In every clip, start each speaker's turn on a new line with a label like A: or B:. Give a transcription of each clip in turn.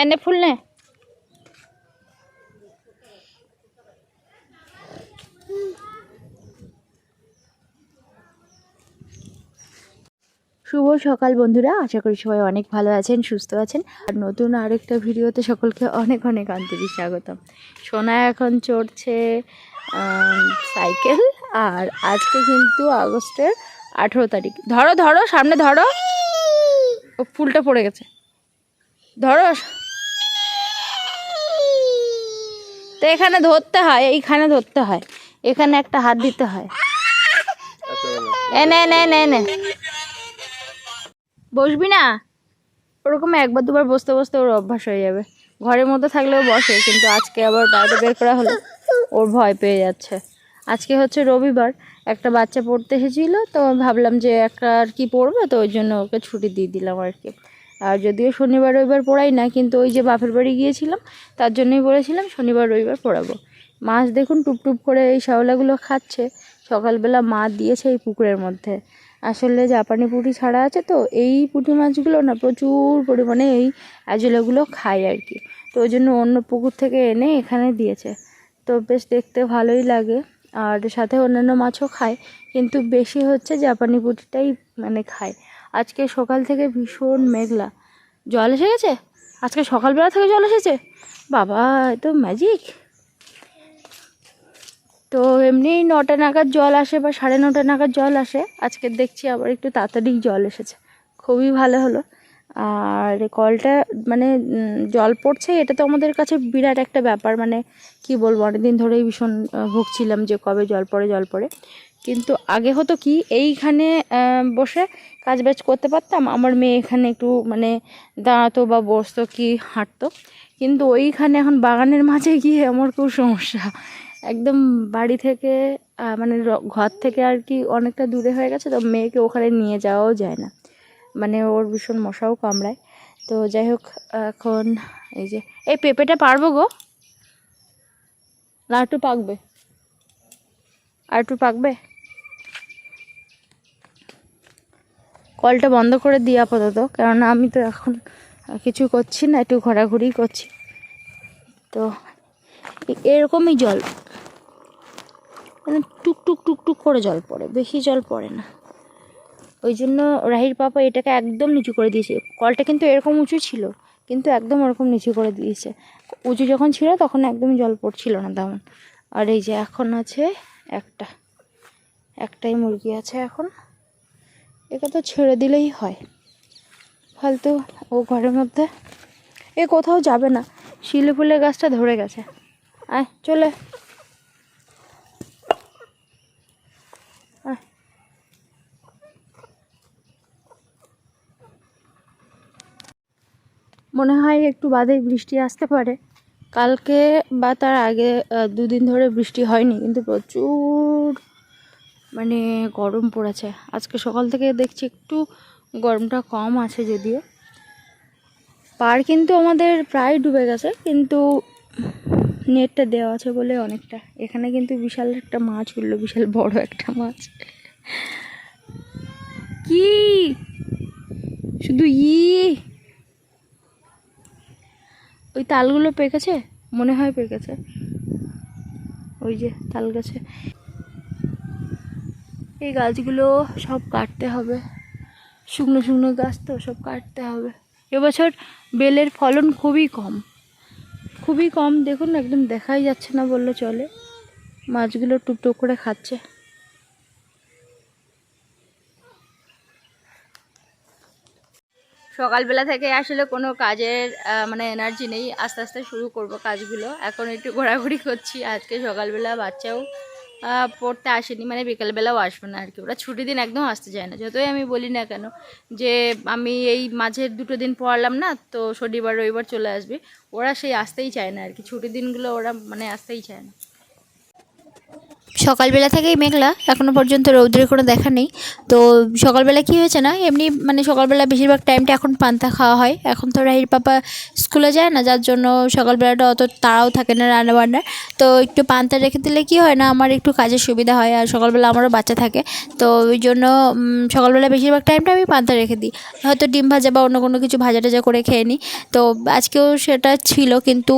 A: এনে ফুল নে। শুভ সকাল বন্ধুরা, আশা করি সবাই অনেক ভালো আছেন, সুস্থ আছেন। আর নতুন আরেকটা ভিডিওতে সকলকে অনেক অনেক আন্তরিক স্বাগতম। সোনা এখন চড়ছে সাইকেল, আর আজকে কিন্তু আগস্টের আঠেরো তারিখ। ধরো ধরো, সামনে ধরো। ও, ফুলটা পড়ে গেছে। ধরো তো এখানে ধরতে হয়, এইখানে ধরতে হয়। এখানে একটা হাত দিতে হয়। এনে এনে এনে এনে বসবি না? ওরকম একবার দুবার বসতে বসতে ওর অভ্যাস হয়ে যাবে। ঘরের মধ্যে থাকলেও বসে, কিন্তু আজকে আবার বাইরে বের করা হলো, ওর ভয় পেয়ে যাচ্ছে। আজকে হচ্ছে রবিবার, একটা বাচ্চা পড়তে এসেছিল, তো ভাবলাম যে একটা আর কি পড়বে, তো ওই জন্য ওকে ছুটি দিয়ে দিলাম আর কি। আর যদিও শনিবার, রবিবার পড়াই না, কিন্তু ওই যে বাপের বাড়ি গিয়েছিলাম, তার জন্যই বলেছিলাম শনিবার, রবিবার পড়াবো। মাছ দেখুন, টুপ টুপ করে এই শ্যাওলাগুলো খাচ্ছে। সকালবেলা মা দিয়েছে এই পুকুরের মধ্যে। আসলে জাপানি পুঁটি ছাড়া আছে তো, এই পুঁটি মাছগুলো না প্রচুর পরিমাণে এই অ্যাজুলাগুলো খায় আর কি। তো ওই জন্য অন্য পুকুর থেকে এনে এখানে দিয়েছে। তো বেশ দেখতে ভালোই লাগে। আর সাথে অন্যান্য মাছও খায়, কিন্তু বেশি হচ্ছে জাপানি পুঁটিটাই মানে খায়। আজকে সকাল থেকে ভীষণ মেঘলা। জল এসে গেছে? আজকে সকালবেলা থেকে জল এসেছে? বাবা, এ তো ম্যাজিক তো এমনি নটা নাগাদ জল আসে বা সাড়ে নটা নাগাদ জল আসে। আজকে দেখছি আবার একটু তাড়াতাড়ি জল এসেছে। খুবই ভালো হলো। আর কলটা মানে জল পড়ছে, এটা তো আমাদের কাছে বিরাট একটা ব্যাপার। মানে কি বলব, অনেকদিন ধরেই ভীষণ ভুগছিলাম যে কবে জল পড়ে জল পড়ে। কিন্তু আগে হতো কি, এইখানে বসে কাজ বাজ করতে পারতাম। আমার মেয়ে এখানে একটু মানে দাঁড়াতো বা বসতো কি হাঁটতো। কিন্তু ওইখানে এখন বাগানের মাঝে গিয়ে আমার খুব সমস্যা। একদম বাড়ি থেকে মানে ঘর থেকে আর কি অনেকটা দূরে হয়ে গেছে, তো মেয়েকে ওখানে নিয়ে যাওয়াও যায় না। মানে ওর ভীষণ মশাও কামড়ায়। তো যাই হোক এখন এই যে এই পেঁপেটা পারব গো। না একটু পাকবে। আর একটু পাকবে? কলটা বন্ধ করে দিই আপাতত কেননা আমি তো এখন কিছু করছি না একটু ঘোরাঘুরি করছি। তো এরকমই জল। মানে টুক টুক টুক টুক করে জল পড়ে বেশি জল পড়ে না। ওই জন্য রাহির পাপা এটাকে একদম নিচু করে দিয়েছে। কলটা কিন্তু এরকম উঁচু ছিল, কিন্তু একদম ওরকম নিচু করে দিয়েছে। উঁচু যখন ছিল তখন একদমই জল পড়ছিল না তেমন। আর এই যে এখন আছে একটা, একটাই মুরগি আছে এখন। একে তো ছেড়ে দিলেই হয়। ফালতু ও ঘরের মধ্যে। এ কোথাও যাবে না। শিলে ফুলের গাছটা ধরে গেছে। আয়, চলে। মনে হয় একটু বাদেই বৃষ্টি আসতে পারে। কালকে বা তার আগে দুদিন ধরে বৃষ্টি হয়নি, কিন্তু প্রচুর মানে গরম পড়েছে। আজকে সকাল থেকে দেখছি একটু গরমটা কম আছে যদিও। পার কিন্তু আমাদের প্রায় ডুবে গেছে, কিন্তু নেটটা দেওয়া আছে বলে অনেকটা। এখানে কিন্তু বিশাল একটা মাছ উঠল, বিশাল বড় একটা মাছ। কি? শুধু ই? ওই তালগুলো পেকেছে? মনে হয় পেকেছে। ওই যে তাল গাছে। এই গাছগুলো সব কাটতে হবে। শুকনো শুকনো গাছ তো, সব কাটতে হবে। এবছর বেলের ফলন খুবই কম। খুবই কম, দেখুন একদম দেখাই যাচ্ছে না বললে চলে। মাছগুলো টুকটুক করে খাচ্ছে। সকালবেলা থেকে আসলে কোনো কাজের মানে এনার্জি নেই। আস্তে আস্তে শুরু করব কাজগুলো। এখন একটু ঘোরাঘুরি করছি। আজকে সকালবেলা বাচ্চাও পড়তে আসেনি। মানে বিকেলবেলাও আসবে না আর কি ওরা ছুটি দিন একদম আসতে চায় না। যতই আমি বলি না কেন যে, আমি এই মাঝের দুটো দিন পড়ালাম না, তো শনিবার, রবিবার চলে আসবে। ওরা সেই আসতেই চায় না আর কি ছুটির দিনগুলো ওরা মানে আসতেই চায় না। সকালবেলা থেকেই মেঘলা এখনও পর্যন্ত রৌদ্রের কোনো দেখা নেই। তো সকালবেলা কি হয়েছে না, এমনি মানে সকালবেলা বেশিরভাগ টাইমটা এখন পান্তা খাওয়া হয়। এখন তো রাহির পাপা স্কুলে যায় না, যার জন্য সকালবেলাটা অত তাড়াও থাকে না রান্নাবান্নার। তো একটু পান্তা রেখে দিলে কি হয় না, আমার একটু কাজের সুবিধা হয় আর সকালবেলা আমারও বাচ্চা থাকে। তো ওই জন্য সকালবেলা বেশিরভাগ টাইমটা আমি পান্তা রেখে দিই। হয়তো ডিম ভাজা বা অন্য কোনো কিছু ভাজা টাজা করে খেয়ে নিই। তো আজকেও সেটা ছিল, কিন্তু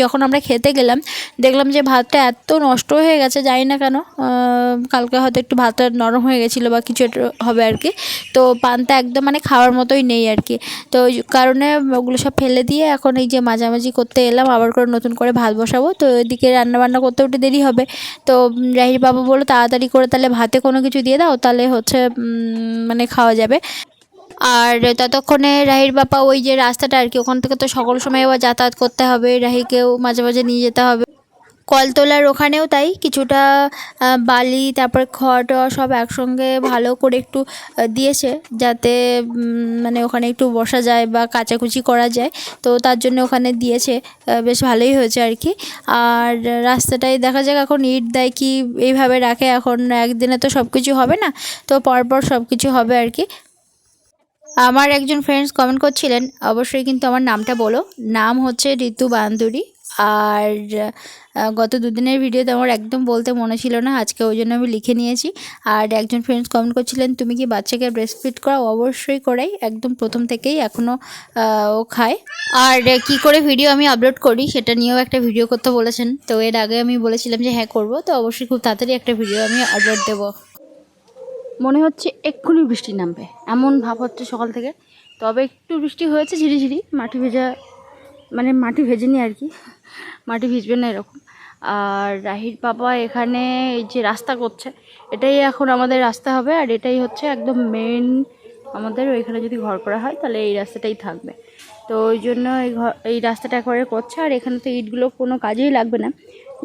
A: যখন আমরা খেতে গেলাম, দেখলাম যে ভাতটা এত নষ্ট হয়ে গেছে, জানি না কেন আহ, কালকে হয়তো একটু ভাতটা নরম হয়ে গেছিল বা কিছু হবে আর কি। তো পানটা একদম মানে খাওয়ার মতোই নেই আর কি। তো ওই কারণে ওগুলো সব ফেলে দিয়ে এখন এই যে মাঝামাঝি করতে এলাম আবার করে নতুন করে ভাত বসাবো। তো এদিকে রান্নাবান্না করতে উঠে দেরি হবে। তো রাহির বাবা বলল তাড়াতাড়ি করে তাহলে ভাতে কোনো কিছু দিয়ে দাও তাহলে হচ্ছে মানে খাওয়া যাবে। আর ততক্ষণে রাহির বাবা ওই যে রাস্তাটা আর কি ওখান থেকে তো সকল সময় আবার যাতায়াত করতে হবে। রাহিকেও মাঝে মাঝে নিয়ে যেতে হবে। কলতলার ওখানেও তাই কিছুটা বালি, তারপরে খড় সব একসঙ্গে ভালো করে একটু দিয়েছে যাতে মানে ওখানে একটু বসা যায় বা কাচাকুচি করা যায়। তো তার জন্য ওখানে দিয়েছে বেশ ভালোই হয়েছে আর কি। আর রাস্তাটায় দেখা যাক এখন ইট দেয় কি এইভাবে রাখে। এখন একদিনে তো সব কিছু হবে না, তো পরপর সব কিছু হবে আর কি। আমার একজন ফ্রেন্ডস কমেন্ট করছিলেন, অবশ্যই কিন্তু আমার নামটা বলো। নাম হচ্ছে ঋতু বান্দুরি। আর গত দুদিনের ভিডিওতে আমার একদম বলতে মনে ছিল না, আজকে ওই জন্য আমি লিখে নিয়েছি। আর একজন ফ্রেন্ডস কমেন্ট করছিলেন, তুমি কি বাচ্চাকে ব্রেস্ট ফিট করাও? অবশ্যই করাই, একদম প্রথম থেকেই এখনও ও খায়। আর কি করে ভিডিও আমি আপলোড করি, সেটা নিয়েও একটা ভিডিও করতে বলেছেন। তো এর আগে আমি বলেছিলাম যে হ্যাঁ করব। তো অবশ্যই খুব তাড়াতাড়ি একটা ভিডিও আমি আপলোড দেবো। মনে হচ্ছে এক্ষুনি বৃষ্টি নামবে, এমন ভাব হচ্ছে সকাল থেকে। তবে একটু বৃষ্টি হয়েছে ঝিরিঝিরি, মাটি ভেজা মানে মাটি ভেজেনি আর কি। মাটি ভিজবে না এরকম। আর রাহির বাবা এখানে এই যে রাস্তা করছে, এটাই এখন আমাদের রাস্তা হবে। আর এটাই হচ্ছে একদম মেন আমাদের ওইখানে যদি ঘর করা হয়, তাহলে এই রাস্তাটাই থাকবে। তো ওই জন্য এই ঘর এই রাস্তাটা একবারে করছে। আর এখানে তো ইটগুলো কোনো কাজেই লাগবে না,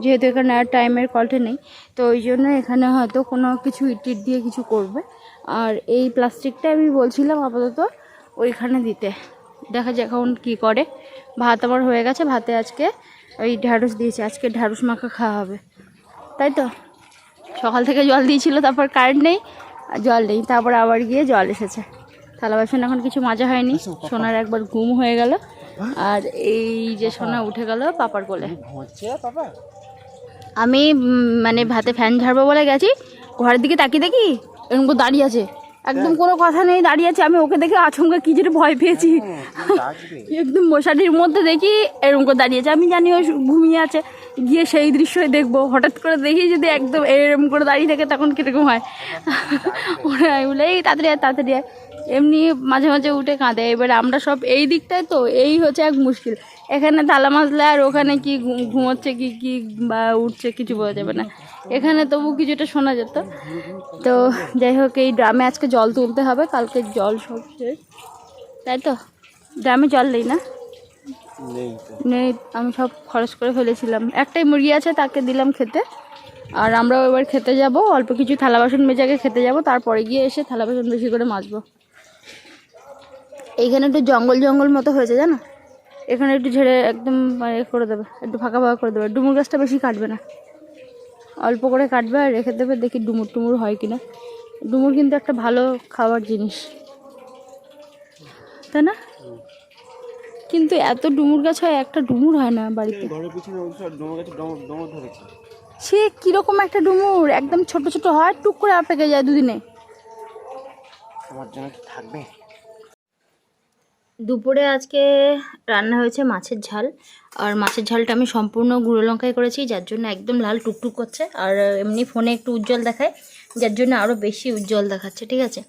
A: যেহেতু এখানে আর টাইমের কলটে নেই। তো ওই জন্য এখানে হয়তো কোনো কিছু ইট টিট দিয়ে কিছু করবে। আর এই প্লাস্টিকটা আমি বলছিলাম আপাতত ওইখানে দিতে। দেখা যাক এখন কী করে। ভাত আমার হয়ে গেছে। ভাতে আজকে ওই ঢ্যাঁড়স দিয়েছে আজকে ঢ্যাঁড়স মাখা খাওয়া হবে। তাই তো? সকাল থেকে জল দিয়েছিল তারপর কারেন্ট নেই আর জল নেই তারপর আবার গিয়ে জল এসেছে। থালা বাসন এখন কিছু মাজা হয়নি সোনার একবার ঘুম হয়ে গেল আর এই যে সোনা উঠে গেল পাপার কোলে। আমি মানে ভাতে ফ্যান ঝাড়বো বলে গেছি ঘরের দিকে তাকিয়ে দেখি এরকম দাঁড়িয়ে আছে। একদম কোনো কথা নেই দাঁড়িয়ে আছে আমি ওকে দেখে আচমকা কি যেটা ভয় পেয়েছি। একদম মশারির মধ্যে দেখি এরকম করে দাঁড়িয়ে আছে আমি জানি ও ঘুমিয়ে আছে গিয়ে সেই দৃশ্যই দেখব। হঠাৎ করে দেখি যদি একদম এরকম করে দাঁড়িয়ে থাকে তখন কীরকম হয়? ওরা আমি বলে এই তাড়াতাড়ি আয়, তাড়াতাড়ি আয়। এমনি মাঝে মাঝে উঠে কাঁদে। এবার আমরা সব এই দিকটায় তো এই হচ্ছে এক মুশকিল। এখানে তালা মাজলে আর ওখানে কি ঘুমোচ্ছে কি কি বা উঠছে কিছু বোঝা যাবে না। এখানে তবু কিছুটা শোনা যেত। তো যাই হোক এই ড্রামে আজকে জল তুলতে হবে কালকে জল সব শেষ। তাই তো? ড্রামে জল নেই না? নেই আমি সব খরচ করে ফেলেছিলাম। একটাই মুরগি আছে তাকে দিলাম খেতে। আর আমরাও এবার খেতে যাব অল্প কিছু থালা বাসন মেজে আগে খেতে যাব তারপরে গিয়ে এসে থালা বাসন বেশি করে মাজবো। এইখানে একটু জঙ্গল জঙ্গল মতো হয়েছে জানো? এখানে একটু ঝেড়ে একদম মানে করে দেবে একটু ফাঁকা ফাঁকা করে দেবে। ডুমুর গাছটা বেশি কাটবে না। অল্প করে কাটবে আর রেখে দেবে দেখি ডুমুর টুমুর হয় কিনা। ডুমুর কিন্তু একটা ভালো খাবার জিনিস। তাই না? কিন্তু এত ডুমুর গাছ হয় একটা ডুমুর হয় না বাড়িতে। সে কীরকম একটা ডুমুর? একদম ছোট ছোট হয় টুক করে পেকে যায় দুদিনে।
B: আমার জন্য থাকবে?
A: দুপুরে আজকে রান্না হয়েছে মাছের ঝাল। আর মাছের ঝালটা আমি সম্পূর্ণ গুঁড়ো লঙ্কায় করেছি, যার জন্য একদম লাল টুকটুক করছে। আর এমনি ফোনে একটু উজ্জ্বল দেখায়, যার জন্য আরও বেশি উজ্জ্বল দেখাচ্ছে, ঠিক আছে?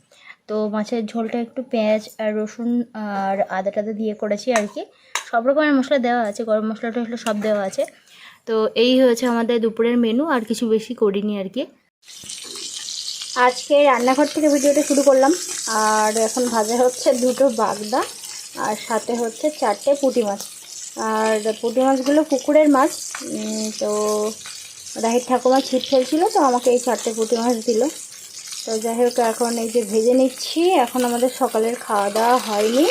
A: তো মাছের ঝোলটা একটু পেঁয়াজ আর রসুন আর আদা টাদা দিয়ে করেছি আর কি। সব রকমের মশলা দেওয়া আছে, গরম মশলা টশলা সব দেওয়া আছে। তো এই হয়েছে আমাদের দুপুরের মেনু আর কিছু বেশি করিনি আর কি। আজকে রান্নাঘর থেকে ভিডিওটা শুরু করলাম। আর এখন ভাজা হচ্ছে দুটো বাগদা। আর সাথে হচ্ছে চারটে পুঁটি মাছ। আর পুঁটি মাছগুলো পুকুরের মাছ। তো রাহির ঠাকুমা ছিট ফেলছিল, তো আমাকে এই চারটে পুঁটি মাছ দিল। তো যাই হোক, এখন এই যে ভেজে নিচ্ছি। এখন আমাদের সকালের খাওয়া দাওয়া হয়নি,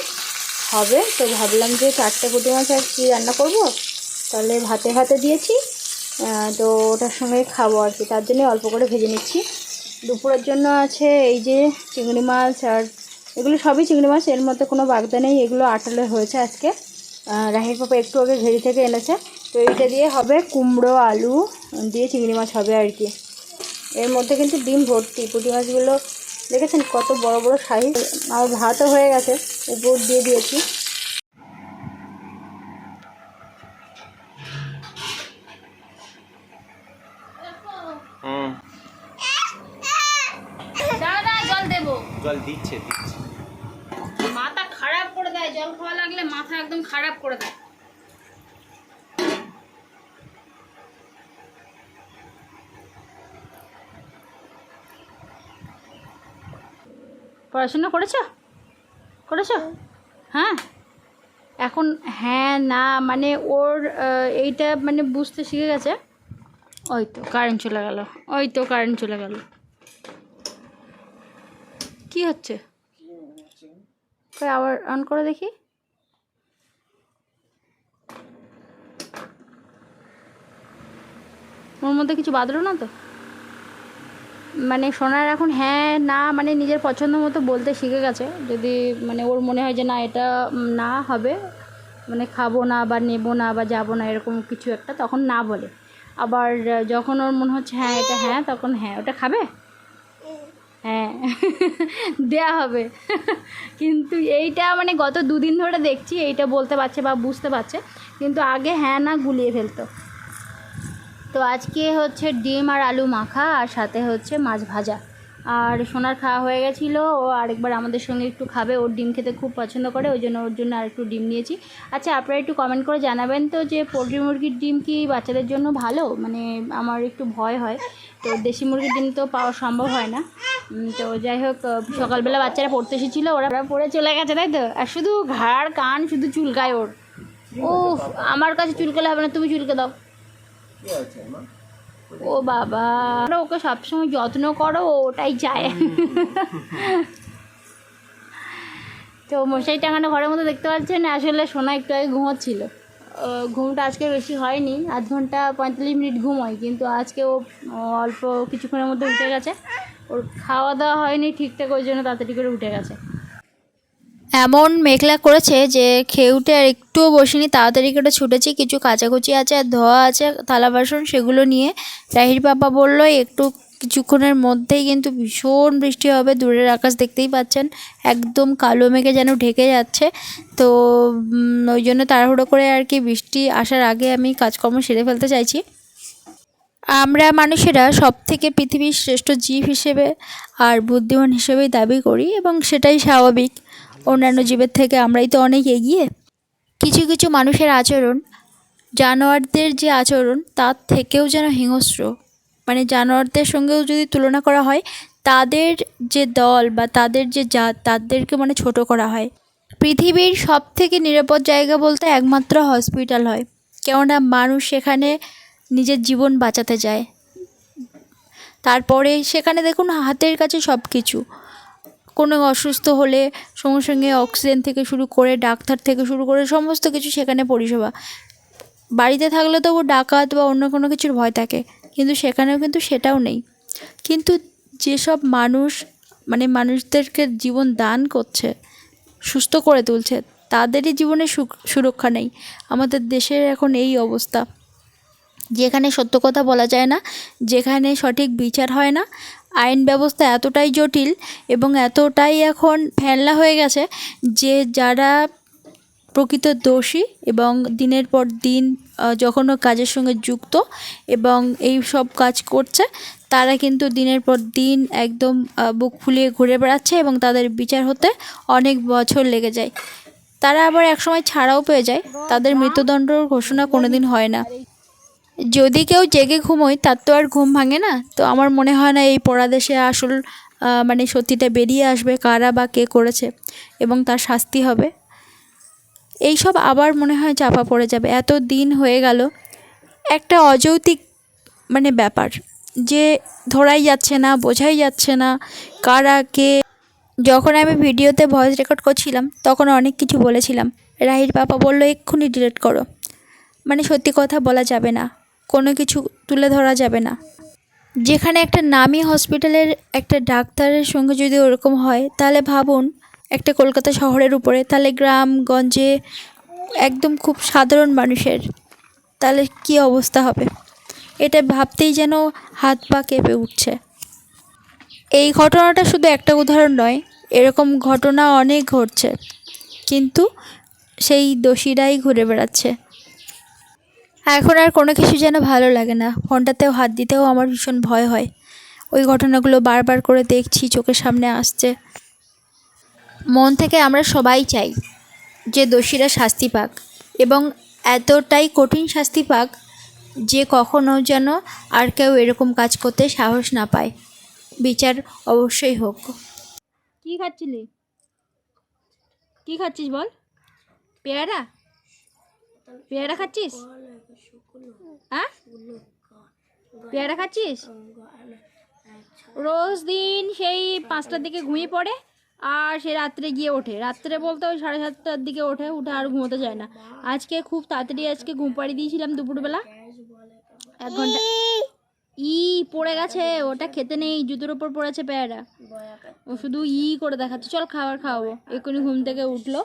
A: হবে। তো ভাবলাম যে চারটে পুঁটি মাছ আর কি রান্না করব। তাহলে ভাতে ভাতে দিয়েছি। তো ওটার সঙ্গে খাব আর কি। তার জন্য অল্প করে ভেজে নিচ্ছি। দুপুরের জন্য আছে এই যে চিংড়ি মাছ আর এগুলো সবই চিংড়ি মাছ, এর মধ্যে কোনো বাগদা নেই, এগুলো আটালে হয়েছে আজকে। রাহির পাপা একটু আগে ঘেরি থেকে এনেছে। তো এইটা দিয়ে হবে কুমড়ো, আলু দিয়ে চিংড়ি মাছ হবে আর কি। এর মধ্যে কিন্তু ডিম ভর্তি, পুঁটি মাছগুলো। দেখেছেন কত বড় বড় সাইজ? আমার ভাতও হয়ে গেছে উপর দিয়ে দিয়েছি
B: হুম
A: দাদা জল দেবো
B: জল দিচ্ছে দিচ্ছে
A: মাথা খারাপ করে দেয় জল খাওয়া লাগলে মাথা একদম খারাপ করে দেয়। পড়াশোনা করেছ? করেছ? হ্যাঁ? এখন হ্যাঁ না মানে ওর এইটা মানে বুঝতে শিখে গেছে। ওই তো কারেন্ট চলে গেল। ওই তো কারেন্ট চলে গেল। কি হচ্ছে? কই, আবার অন করে দেখি। ওর মধ্যে কিছু বাদলো না তো? মানে সোনার এখন হ্যাঁ না মানে নিজের পছন্দ মতো বলতে শিখে গেছে। যদি মানে ওর মনে হয় যে না, এটা না হবে মানে খাব না বা নেব না বা যাব না এরকম কিছু একটা, তখন না বলে। আবার যখন ওর মনে হচ্ছে হ্যাঁ এটা হ্যাঁ তখন হ্যাঁ ওটা খাবে? হ্যাঁ। দেয়া হবে। কিন্তু এইটা মানে গত দুদিন ধরে দেখছি, এইটা বলতে পারছে বা বুঝতে পারছে। কিন্তু আগে হ্যাঁ না গুলিয়ে ফেলতো। তো আজকে হচ্ছে ডিম আর আলু মাখা, আর সাথে হচ্ছে মাছ ভাজা। আর সোনার খাওয়া হয়ে গেছিল। ও আরেকবার আমাদের সঙ্গে একটু খাবে। ওর ডিম খেতে খুব পছন্দ করে, ওই জন্য ওর জন্য আর একটু ডিম নিয়েছি। আচ্ছা আপনারা একটু কমেন্ট করে জানাবেন তো যে পোলট্রি মুরগির ডিম কি বাচ্চাদের জন্য ভালো? মানে আমার একটু ভয় হয়। তো দেশি মুরগির ডিম তো পাওয়া সম্ভব হয় না। তো যাই হোক সকালবেলা বাচ্চারা পড়তে এসেছিল, ওরা পড়ে চলে গেছে, তাই তো? আর শুধু ঘাড়, কান শুধু চুলকায় ওর। ও আমার কাছে চুলকালে হবে না, তুমি চুলকে দাও। ও বাবা। ওকে সবসময় যত্ন করো ওটাই চায়। তো মশারি টাঙানো ঘরের মধ্যে দেখতে পাচ্ছেন, আসলে সোনা একটু আগে ঘুমোচ্ছিল। ঘুমটা আজকে বেশি হয়নি, আধ ঘণ্টা পঁয়তাল্লিশ মিনিট ঘুম হয়, কিন্তু আজকে ও অল্প কিছুক্ষণের মধ্যে উঠে গেছে। ওর খাওয়া দাওয়া হয়নি ঠিকঠাক, ওই জন্য তাড়াতাড়ি করে উঠে গেছে। এমন মেঘলা করেছে যে খেয়ে উঠে আর একটুও বসিনি। তাড়াতাড়ি করে ছুটেছি, কিছু কাচাকুচি আছে আর ধোয়া আছে, থালা বাসন, সেগুলো নিয়ে। রাহির বাবা বলল, একটু কিছুক্ষণের মধ্যেই কিন্তু ভীষণ বৃষ্টি হবে, দূরের আকাশ দেখতেই পাচ্ছেন। একদম কালো মেঘে যেন ঢেকে যাচ্ছে। তো ওই জন্য তাড়াহুড়ো করে আর কি বৃষ্টি আসার আগে আমি কাজকর্ম সেরে ফেলতে চাইছি। আমরা মানুষেরা সব থেকে পৃথিবীর শ্রেষ্ঠ জীব হিসেবে আর বুদ্ধিমান হিসেবেই দাবি করি এবং সেটাই স্বাভাবিক। অন্যান্য জীবের থেকে আমরাই তো অনেক এগিয়ে। কিছু কিছু মানুষের আচরণ, জানোয়ারদের যে আচরণ, তার থেকেও যেন হিংস্র। মানে জানোয়ারদের সঙ্গেও যদি তুলনা করা হয়, তাদের যে দল বা তাদের যে জাত, তাদেরকে মানে ছোট করা হয়। পৃথিবীর সব থেকে নিরাপদ জায়গা বলতে একমাত্র হসপিটাল হয়। কেননা মানুষ সেখানে নিজের জীবন বাঁচাতে যায়। তারপরে সেখানে দেখুন হাতের কাছে সব কিছু কোনো অসুস্থ হলে সঙ্গে সঙ্গে অক্সিজেন থেকে শুরু করে ডাক্তার থেকে শুরু করে সমস্ত কিছু সেখানে পরিষেবা। বাড়িতে থাকলে তবু ডাকাত বা অন্য কোনো কিছুর ভয় থাকে, কিন্তু সেখানেও কিন্তু সেটাও নেই। কিন্তু যেসব মানুষ মানে মানুষদেরকে জীবন দান করছে, সুস্থ করে তুলছে, তাদেরই জীবনে সুরক্ষা নেই। আমাদের দেশের এখন এই অবস্থা। যেখানে সত্য কথা বলা যায় না, যেখানে সঠিক বিচার হয় না, আইন ব্যবস্থা এতটাই জটিল এবং এতটাই এখন ফেলনা হয়ে গেছে যে যারা প্রকৃত দোষী এবং দিনের পর দিন যখনও কাজের সঙ্গে যুক্ত এবং এই সব কাজ করছে, তারা কিন্তু দিনের পর দিন একদম বুক ফুলিয়ে ঘুরে বেড়াচ্ছে এবং তাদের বিচার হতে অনেক বছর লেগে যায়। তারা আবার একসময় ছাড়াও পেয়ে যায়। তাদের মৃত্যুদণ্ডর ঘোষণা কোনোদিন হয় না। যদি কেউ জেগে ঘুমোয়, তার তো আর ঘুম ভাঙে না। তো আমার মনে হয় না এই পড়াদেশে আসল মানে সত্যিটা বেরিয়ে আসবে, কারা বা কে করেছে এবং তার শাস্তি হবে। এইসব আবার মনে হয় চাপা পড়ে যাবে। এত দিন হয়ে গেল, একটা অযৌক্তিক মানে ব্যাপার যে ধরাই যাচ্ছে না, বোঝাই যাচ্ছে না কারা কে। যখন আমি ভিডিওতে ভয়েস রেকর্ড করছিলাম, তখন অনেক কিছু বলেছিলাম। রাহির পাপা বলল, এক্ষুনি ডিলিট করো। মানে সত্যি কথা বলা যাবে না।
C: কোনো কিছু তুলে ধরা যাবে না। যেখানে একটা নামি হসপিটালের একটা ডাক্তারের সঙ্গে যদি ওরকম হয়, তাহলে ভাবুন, একটা কলকাতা শহরের উপরে, তাহলে গ্রামগঞ্জে একদম খুব সাধারণ মানুষের, তাহলে কি অবস্থা হবে? এটা ভাবতেই যেন হাত পা কেঁপে উঠছে। এই ঘটনাটা শুধু একটা উদাহরণ নয়, এরকম ঘটনা অনেক ঘটছে, কিন্তু সেই দোষীরাই ঘুরে বেড়াচ্ছে। এখন আর কোনো কিছু যেন ভালো লাগে না। ফোনটাতেও হাত দিতেও আমার ভীষণ ভয় হয়। ওই ঘটনাগুলো বারবার করে দেখছি, চোখের সামনে আসছে। মন থেকে আমরা সবাই চাই যে দোষীরা শাস্তি পাক এবং এতটাই কঠিন শাস্তি পাক যে কখনো যেন আর কেউ এরকম কাজ করতে সাহস না পায়। বিচার অবশ্যই হোক।
A: কি খাচ্ছিলি? কি খাচ্ছিস বল? পেয়ারা? পেয়ারা খাচ্ছিস? পেয়ারা খাচ্ছিস? রোজ দিন সেই পাঁচটার দিকে ঘুমিয়ে পড়ে আর সে রাত্রে গিয়ে ওঠে। রাত্রে বলতে ওই সাড়ে সাতটার দিকে ওঠে, উঠে আর ঘুমোতে যায় না। আজকে খুব তাড়াতাড়ি আজকে ঘুম পাড়িয়ে দিয়েছিলাম দুপুরবেলা। এক ঘণ্টা ই পড়ে গেছে, ওটা খেতে নেই, জুতোর ওপর পড়েছে পেয়ারা। ও শুধু ই করে দেখাচ্ছে। চল খাবার খাওয়াবো। এক্ষুনি ঘুম থেকে উঠল।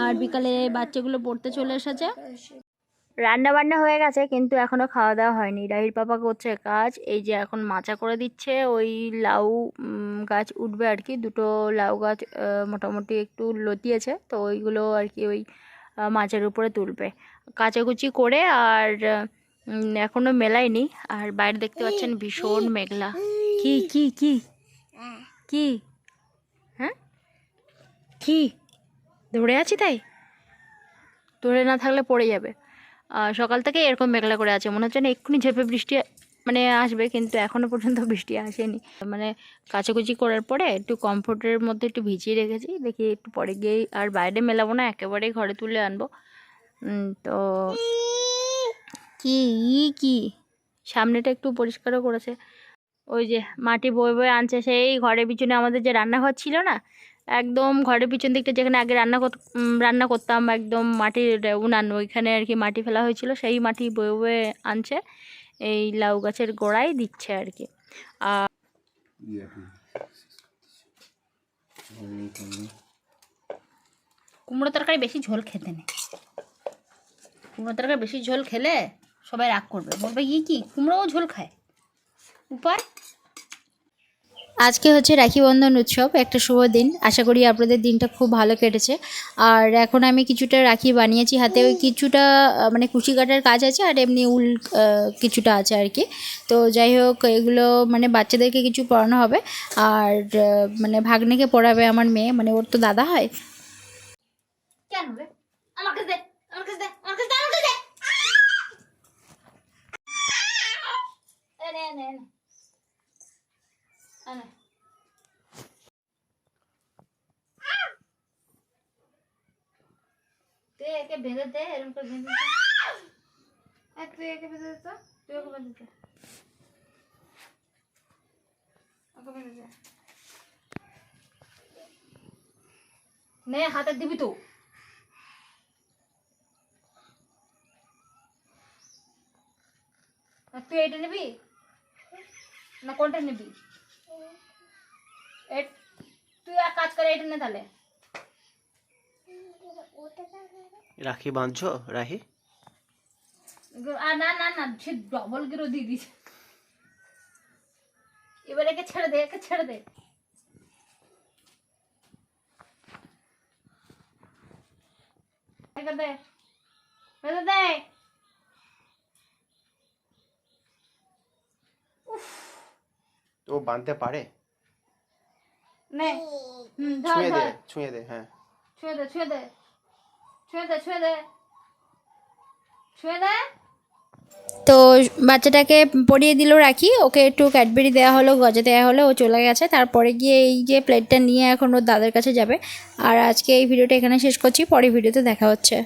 A: আর বিকালে বাচ্চাগুলো পড়তে চলে এসেছে। রান্না বান্না হয়ে গেছে কিন্তু এখনও খাওয়া দাওয়া হয়নি। রাহির পাপা করছে কাজ এই যে এখন মাচা করে দিচ্ছে ওই লাউ গাছ উঠবে আর কি দুটো লাউ গাছ মোটামুটি একটু লতিয়েছে তো ওইগুলো আর কি ওই মাচার উপরে তুলবে। কাচাকুচি করে আর উম, এখনও মেলায়নি আর বাইরে দেখতে পাচ্ছেন ভীষণ মেঘলা। কি কি কি? কি? হ্যাঁ? কি? ধরে আছি তাই? ধরে না থাকলে পড়ে যাবে। সকাল থেকে এরকম মেঘলা করে আছে। মনে হচ্ছে না এক্ষুনি ঝেপে বৃষ্টি মানে আসবে, কিন্তু এখনও পর্যন্ত বৃষ্টি আসেনি। মানে কাচাকুচি করার পরে একটু কমফোর্টের মধ্যে একটু ভিজিয়ে রেখেছি। দেখি একটু পরে গিয়েই আর বাইরে মেলাবো না, একেবারেই ঘরে তুলে আনব। তো কি কি? সামনেটা একটু পরিষ্কারও করেছে। ওই যে মাটি বয়ে বয়ে আনছে, সেই ঘরের পিছনে আমাদের যে রান্নাঘর ছিল না একদম ঘরের পিছন দিকটা যেখানে আগে রান্না কর- রান্না করতাম একদম মাটির উনান ওইখানে আর কি মাটি ফেলা হয়েছিল সেই মাটি বয়ে বয়ে আনছে এই লাউ গাছের গোড়ায় দিচ্ছে আর কি। আর কুমড়ো তরকারি বেশি ঝোল খেতে নেই। কুমড়ো তরকারি বেশি ঝোল খেলে সবাই রাগ করবে। বলবে কি কি? কুমড়োও ঝোল খায়? উপায়?
C: আজকে হচ্ছে রাখি বন্ধন উৎসব, একটা শুভ দিন। আশা করি আপনাদের দিনটা খুব ভালো কেটেছে। আর এখন আমি কিছুটা রাখি বানিয়েছি হাতে, ওই কিছুটা মানে কুচি কাটার কাজ আছে আর এমনি উল কিছুটা আছে আর কি। তো যাই হোক, এগুলো মানে বাচ্চাদেরকে কিছু পড়ানো হবে। আর মানে ভাগ্নেকে পড়াবে আমার মেয়ে মানে ওর তো দাদা হয়।
A: কেন আমার কাছে আমার কাছে দে এ নে নে নে আনে তুই একে বেঁধে দে এরকম করে বেঁধে দে আর তুই একে বেঁধে দে তো তুই ওকে বেঁধে দে ওকে বেঁধে দে নে হাতে দিবি তো আর তুই এটা নিবি না কোনটা নিবি এ- তুই এক কাজ করে এটা নে তাহলে
B: রাখি বাঁধছো? রাহি
A: না না না সে ডবল গিরো দিয়ে দিছে এবার একে ছেড়ে দে একে ছেড়ে দে। দে দে।
B: তো বাঁধতে পারে?
A: নে। হুম
B: ছুঁয়ে দে ছুঁয়ে দে হ্যাঁ।
A: ছুঁয়ে দে ছুঁয়ে দে।
C: তো বাচ্চাটাকে পরিয়ে দিল রাখি, ওকে একটু ক্যাডবেরি দেওয়া হলো, গজে দেওয়া হলো, ও চলে গেছে। তারপরে গিয়ে এই যে প্লেটটা নিয়ে এখন ওর দাদার কাছে যাবে। আর আজকে এই ভিডিওটা এখানে শেষ করছি পরে ভিডিওতে দেখা হচ্ছে।